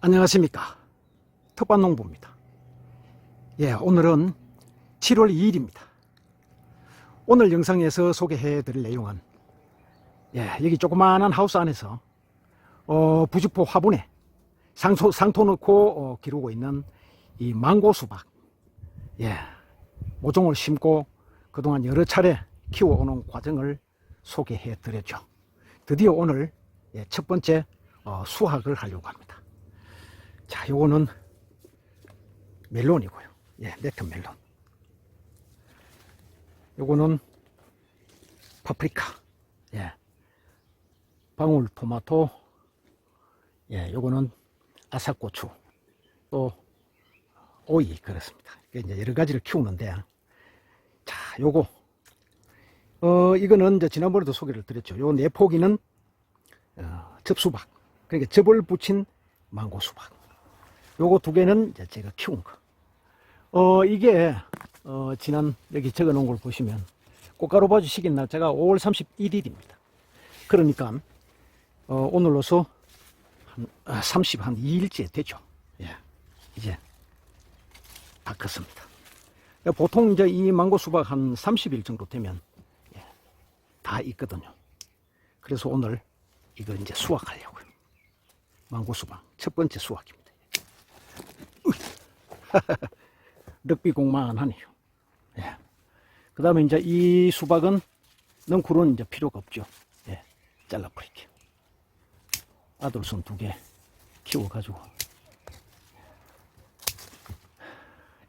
안녕하십니까. 텃밭농부입니다. 예, 오늘은 7월 2일입니다. 오늘 영상에서 소개해 드릴 내용은, 예, 여기 조그마한 하우스 안에서, 어, 부직포 화분에 상토, 상토 넣고 어, 기르고 있는 이 망고 수박. 예, 모종을 심고 그동안 여러 차례 키워오는 과정을 소개해 드렸죠. 드디어 오늘 예, 첫 번째 어, 수확을 하려고 합니다. 자, 요거는 멜론이고요. 예, 네트 멜론. 요거는 파프리카. 예. 방울 토마토. 예, 요거는 아삭고추. 또 오이 그렇습니다. 이제 여러 가지를 키우는데 자, 요거 어 이거는 이제 지난번에도 소개를 드렸죠. 요네 포기는 어, 접수박. 그러니까 접을 붙인 망고 수박. 요거 두 개는 제가 키운 거. 어, 이게, 어, 지난, 여기 적어 놓은 걸 보시면, 꽃가루 바지 식인 날짜가 5월 31일입니다. 그러니까, 어, 오늘로서 한, 아, 30, 한 2일째 되죠. 예. 이제, 다 컸습니다. 보통 이제 이 망고 수박 한 30일 정도 되면, 예, 다 있거든요. 그래서 오늘 이거 이제 수확하려고요. 망고 수박. 첫 번째 수확입니다. 럭비 공만 하네요. 예. 그 다음에 이제 이 수박은 넝쿨은 이제 필요가 없죠. 예. 잘라버릴게요. 아들 손 두 개 키워가지고.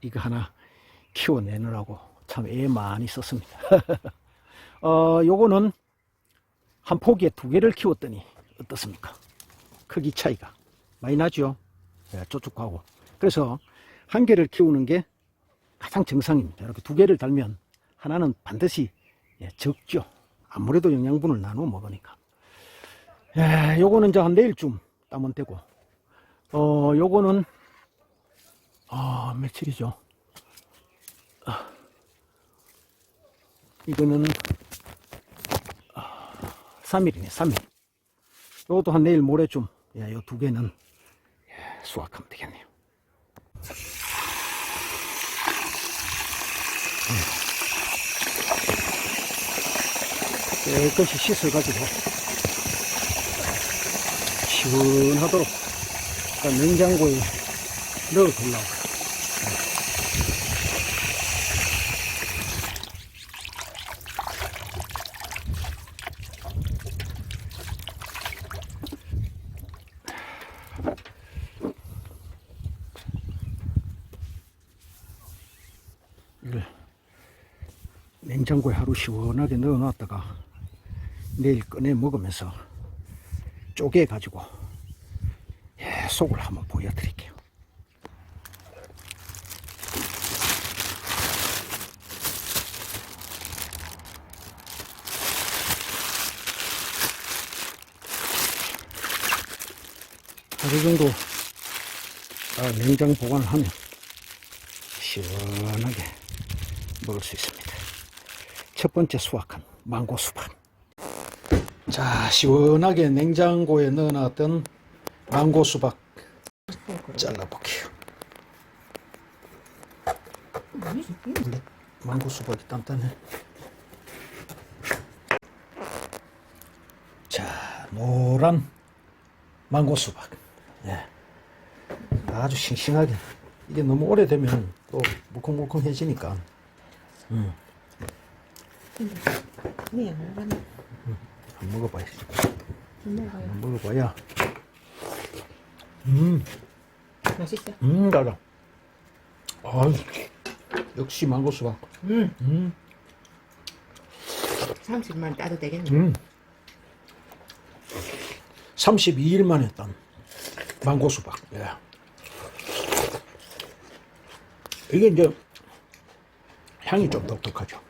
이거 하나 키워내느라고 참 애 많이 썼습니다. 어, 요거는 한 포기에 두 개를 키웠더니 어떻습니까? 크기 차이가 많이 나죠? 예, 쫓죽하고. 그래서 한 개를 키우는 게 가장 정상입니다. 이렇게 두 개를 달면 하나는 반드시 예, 적죠. 아무래도 영양분을 나누어 먹으니까. 예, 요거는 이제 한 내일쯤 따면 되고, 어, 요거는, 아, 며칠이죠? 아, 이거는, 아, 3일이네, 3일. 요것도 한 내일 모레쯤, 예, 요두 개는 예, 수확하면 되겠네요. 깨끗이 씻어가지고 시원하도록 냉장고에 넣어두려고 냉장고에 하루 시원하게 넣어놨다가 내일 꺼내 먹으면서 쪼개 가지고 예, 속을 한번 보여드릴게요. 하루 정도 아, 냉장 보관을 하면 시원하게 먹을 수 있습니다. 첫 번째 수확한 망고 수박. 자, 시원하게 냉장고에 넣어놨던 망고 수박 잘라볼게요. 망고 수박이 단단해. 자, 노란 망고 수박. 예. 아주 싱싱하게. 이게 너무 오래되면 또 물컹물컹해지니까. 음. 네, 먹어봤네. 한 먹어봐야지. 먹어요. 한 먹어봐야. 음, 맛있어. 음, 달아. 아, 역시 망고 수박. 음, 음, 30만 따도 되겠네. 음. 32일 만에 딴 망고 수박. 예. 이게 이제 향이 좀 독특하죠.